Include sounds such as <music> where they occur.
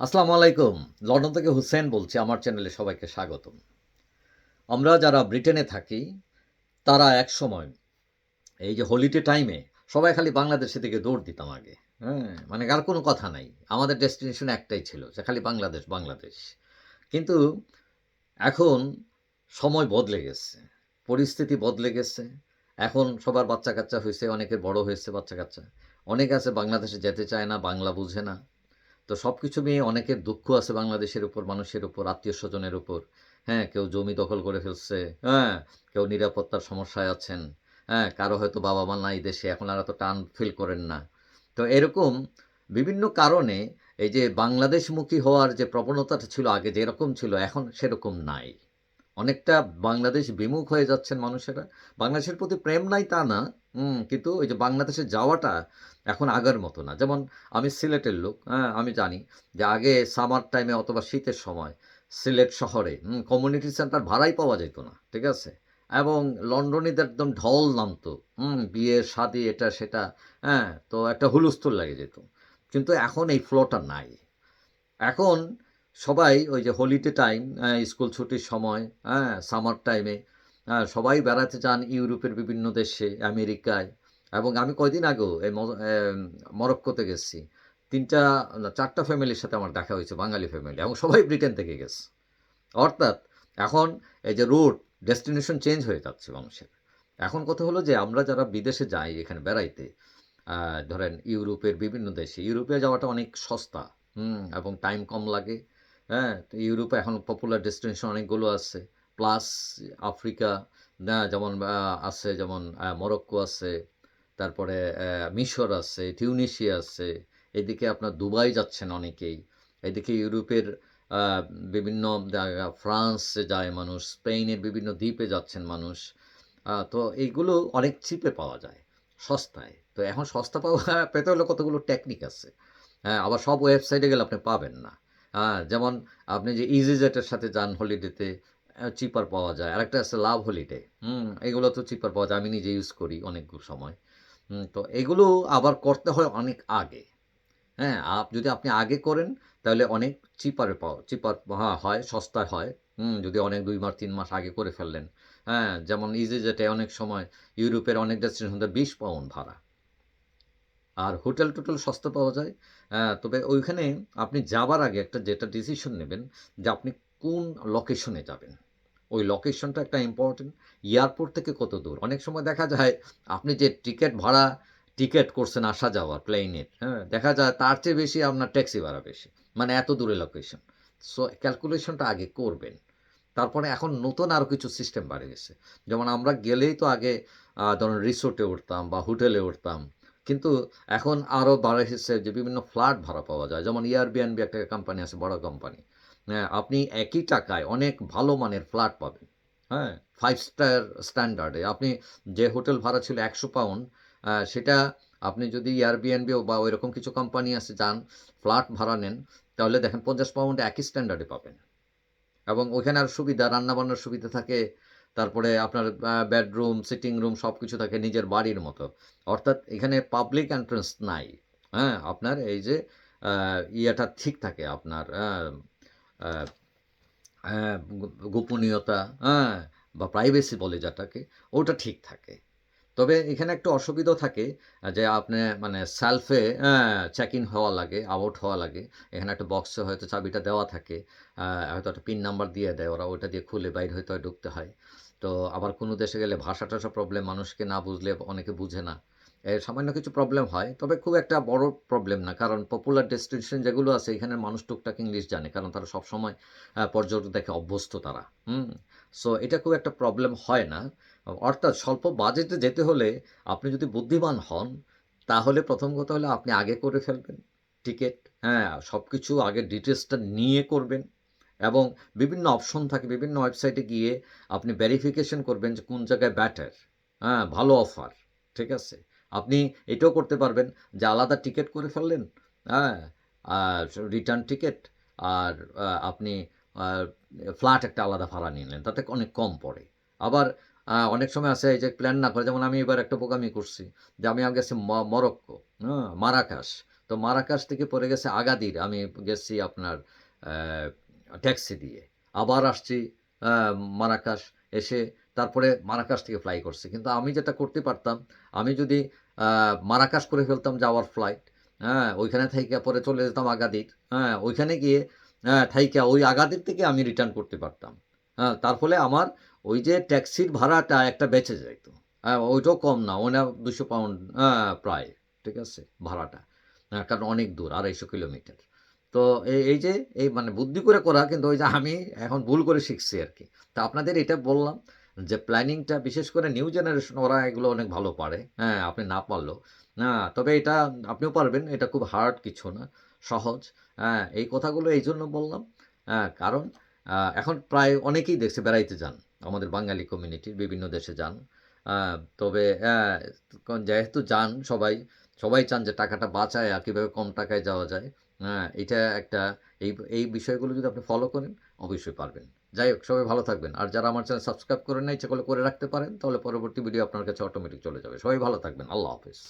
আসসালামু আলাইকুম। লন্ডন থেকে হুসেন বলছি, আমার চ্যানেলে সবাইকে স্বাগতম। আমরা যারা ব্রিটেনে থাকি, তারা এক সময় এই যে হলিডে টাইমে সবাই খালি বাংলাদেশের দিকে দৌড় দিতাম আগে। হ্যাঁ মানে আর কোনো কথা নাই। আমাদের ডেস্টিনেশন একটাই ছিল যে খালি বাংলাদেশ বাংলাদেশ। কিন্তু এখন সময় বদলে গেছে। পরিস্থিতি বদলে গেছে। এখন সবার বাচ্চা কাচ্চা হয়েছে অনেকের বড় হয়েছে বাচ্চা কাচ্চা অনেক আছে বাংলাদেশে যেতে চায় না, বাংলা বুঝে না। তো সব কিছু নিয়ে অনেকের দুঃখ আছে বাংলাদেশের উপর, মানুষের উপর, আত্মীয় স্বজনের উপর। হ্যাঁ কেউ জমি দখল করে ফেলছে হ্যাঁ কেউ নিরাপত্তার সমস্যায় আছেন হ্যাঁ কারও হয়তো বাবা মা নাই দেশে, এখন আর এত টান ফিল করেন না। তো এরকম বিভিন্ন কারণে এই যে বাংলাদেশমুখী হওয়ার যে প্রবণতাটা ছিল আগে যেরকম ছিল, এখন সেরকম নাই। অনেকটা বাংলাদেশ বিমুখ হয়ে যাচ্ছেন মানুষেরা। বাংলাদেশের প্রতি প্রেম নাই তা না কিন্তু ওই যে বাংলাদেশে যাওয়াটা এখন আগের মতো না। যেমন আমি সিলেটের লোক হ্যাঁ আমি জানি যে আগে সামার টাইমে অথবা শীতের সময় সিলেট শহরে কমিউনিটি সেন্টার ভাড়াই পাওয়া যেত না, ঠিক আছে? এবং লন্ডনীদের একদম ঢল নামতো, হুম, বিয়ে, শাদি, এটা, সেটা হ্যাঁ তো একটা হুলস্থুল লেগে যেত। কিন্তু এখন এই ফ্লোটা নাই। এখন সবাই ওই যে হলিডে টাইম স্কুল ছুটির সময় হ্যাঁ সামার টাইমে সবাই বেড়াতে যান ইউরোপের বিভিন্ন দেশে, আমেরিকায়। এবং আমি কয়দিন আগেও এই মরক্কোতে গেছি। তিনটা চারটা ফ্যামিলির সাথে আমার দেখা হয়েছে, বাঙালি ফ্যামিলি, এবং সবাই ব্রিটেন থেকে গেছে। অর্থাৎ এখন এই যে রুট ডেস্টিনেশন চেঞ্জ হয়ে যাচ্ছে মানুষের। এখন কথা হলো যে আমরা যারা বিদেশে যাই এখানে বেড়াইতে ধরেন ইউরোপের বিভিন্ন দেশে, ইউরোপে যাওয়াটা অনেক সস্তা, হুম, এবং টাইম কম লাগে। হ্যাঁ তো ইউরোপে এখন পপুলার ডেস্টিনেশন অনেকগুলো আছে। প্লাস আফ্রিকা যেমন আছে, যেমন মরক্কো আছে, তারপরে মিশর আছে, টিউনিশিয়া আছে, এদিকে আপনার দুবাই যাচ্ছেন অনেকেই, এদিকে ইউরোপের বিভিন্ন জায়গা, ফ্রান্সে যায় মানুষ স্পেনের বিভিন্ন দ্বীপে যাচ্ছেন মানুষ তো এইগুলো অনেক চিপে পাওয়া যায়, সস্তায়, তো এখন সস্তা পাওয়া, <laughs> পেতে হলে কতগুলো টেকনিক আছে হ্যাঁ আবার সব ওয়েবসাইটে গেলে আপনি পাবেন না হ্যাঁ যেমন আপনি যে ইজি জেটের সাথে যান হলিডেতে চিপার পাওয়া যায়। আরেকটা আছে লাভ হলিডে হুম। এগুলো তো চিপার পাওয়া যায়। আমি নিজে ইউজ করি অনেক সময়। হুম, তো এগুলো আবার করতে হয় অনেক আগে। হ্যাঁ আপ যদি আপনি আগে করেন তাহলে অনেক চিপারে পাওয়া চিপার হ্যাঁ হয় সস্তায় হয়। হুম যদি অনেক দুই মাস তিন মাস আগে করে ফেললেন। হ্যাঁ যেমন ইজি জেটে অনেক সময় ইউরোপের অনেক ডেস্টিনেশন বিশ পাউন্ড ভাড়া। আর হোটেল টোটেল সস্তা পাওয়া যায়। হ্যাঁ, তবে ওইখানে আপনি যাবার আগে একটা যেটা ডিসিশন নেবেন যে আপনি কোন লোকেশনে যাবেন। ওই লোকেশনটা একটা ইম্পর্টেন্ট এয়ারপোর্ট থেকে কত দূর? অনেক সময় দেখা যায়, আপনি যে টিকিট ভাড়া টিকিট করছেন আসা যাওয়ার প্লেনের হ্যাঁ দেখা যায় তার চেয়ে বেশি আপনার ট্যাক্সি ভাড়া বেশি মানে এত দূরে লোকেশন সো ক্যালকুলেশনটা আগে করবেন। তারপরে এখন নতুন আরও কিছু সিস্টেম বাড়ে গেছে যেমন আমরা গেলেই তো আগে ধরুন রিসোর্টে উঠতাম বা হোটেলে উঠতাম, কিন্তু এখন আরও বাড়ে এসেছে যে বিভিন্ন ফ্ল্যাট ভাড়া পাওয়া যায়। যেমন ইয়ারবিএনবি একটা কোম্পানি আছে, বড় কোম্পানি আপনি একই টাকায় অনেক ভালো মানের ফ্ল্যাট পাবেন। হ্যাঁ ফাইভ স্টার স্ট্যান্ডার্ডে আপনি যে হোটেল ভাড়া ছিল একশো পাউন্ড সেটা আপনি যদি এয়ারবিএনবি বা ওইরকম কিছু কোম্পানি আছে, যান ফ্ল্যাট ভাড়া নেন, তাহলে দেখেন পঞ্চাশ পাউন্ড একই স্ট্যান্ডার্ডে পাবেন। এবং ওইখানে আর সুবিধা, রান্নাবান্নার সুবিধা থাকে, তারপরে আপনার বেডরুম সিটিং রুম সব কিছু থাকে নিজের বাড়ির মতো। অর্থাৎ এখানে পাবলিক এন্ট্রান্স নাই। হ্যাঁ আপনার এই যে ইয়েটা ঠিক থাকে, আপনার গোপনীয়তা হ্যাঁ বা প্রাইভেসি বলে যেটাকে, ওটা ঠিক থাকে। তবে এখানে একটা অসুবিধা থাকে, যে আপনি মানে সেলফে চেক ইন হওয়া লাগে আউট হওয়া লাগে। এখানে একটা বক্সে হয়তো চাবিটা দেওয়া থাকে হয়তো একটা পিন নাম্বার দিয়ে দেয় ওরা ওটা দিয়ে খুলে বাইরে হয়তো হয় ঢুকতে হয়। তো আবার কোনো দেশে গেলে ভাষা টাষা প্রবলেম মানুষকে না বুঝলে অনেকে বুঝে না। সামান্য কিছু প্রবলেম হয়, তবে খুব একটা বড় প্রবলেম না, কারণ পপুলার ডেস্টিনেশন যেগুলো আছে এখানে মানুষ টুকটাক ইংলিশ জানে, কারণ তারা সবসময় পর্যটক দেখে অভ্যস্ত তারা, হুম? সো এটা খুব একটা প্রবলেম হয় না। অর্থাৎ স্বল্প বাজেটে যেতে হলে আপনি যদি বুদ্ধিমান হন, তাহলে প্রথম কথা হলো আপনি আগে করে ফেলবেন টিকিট হ্যাঁ সব কিছু আগে ডিটেলসটা নিয়ে করবেন এবং বিভিন্ন অপশন থাকে, বিভিন্ন ওয়েবসাইটে গিয়ে আপনি ভেরিফিকেশন করবেন যে কোন জায়গায় ব্যাটার হ্যাঁ ভালো অফার ঠিক আছে? আপনি এটাও করতে পারবেন। যে আলাদা টিকিট করে ফেললেন হ্যাঁ আর রিটার্ন টিকিট আর আপনি ফ্ল্যাট একটা আলাদা ভাড়া নিলেন, তাতে অনেক কম পড়ে। আবার অনেক সময় আছে এই যে প্ল্যান না করে, যেমন আমি এবার একটা বোকামি করছি, যে আমি গেছি মরক্কো হ্যাঁ মারাকাশ। তো মারাকাশ থেকে পড়ে গেছে আগাদির, আমি গেছি আপনার ট্যাক্সি দিয়ে। আবার আসছি মারাকাশ, এসে তারপরে মারাকাশ থেকে ফ্লাই করছি। কিন্তু আমি যেটা করতে পারতাম, আমি যদি মারাকাশ করে ফেলতাম যাওয়ার ফ্লাইট হ্যাঁ ওইখানে থাইকা পরে চলে যেতাম আগাদির। হ্যাঁ ওইখানে গিয়ে হ্যাঁ থাইকা ওই আগাদির থেকে আমি রিটার্ন করতে পারতাম। হ্যাঁ তার ফলে আমার ওই যে ট্যাক্সির ভাড়াটা একটা বেঁচে যাইতো। হ্যাঁ ওইটাও কম না ওনা দুশো পাউন্ড হ্যাঁ প্রায় ঠিক আছে ভাড়াটা। হ্যাঁ, কারণ অনেক দূর আড়াইশো কিলোমিটার। তো এই এই যে এই মানে বুদ্ধি করে করা কিন্তু ওই যে আমি এখন ভুল করে শিখছি আর কি। তা আপনাদের এটা বললাম যে প্ল্যানিংটা, বিশেষ করে নিউ জেনারেশন, ওরা এগুলো অনেক ভালো পারে। হ্যাঁ আপনি না পারলেও। হ্যাঁ তবে এটা আপনিও পারবেন, এটা খুব হার্ড কিছু না, সহজ। হ্যাঁ এই কথাগুলো এই জন্য বললাম। হ্যাঁ কারণ এখন প্রায় অনেকেই দেখছে, বেড়াইতে যান। আমাদের বাঙালি কমিউনিটির বিভিন্ন দেশে যান। তবে কারণ যেহেতু যান সবাই সবাই চান যে টাকাটা বাঁচায় আর কীভাবে কম টাকায় যাওয়া যায়। হ্যাঁ এটা একটা, এই এই বিষয়গুলো যদি আপনি ফলো করেন, অবশ্যই পারবেন। যাই হোক, সবাই ভালো থাকবেন। আর যারা আমার চ্যানেল সাবস্ক্রাইব করে নেয় সেগুলো করে রাখতে পারেন, তাহলে পরবর্তী ভিডিও আপনার কাছে অটোমেটিক চলে যাবে। সবাই ভালো থাকবেন। আল্লাহ হাফিজ।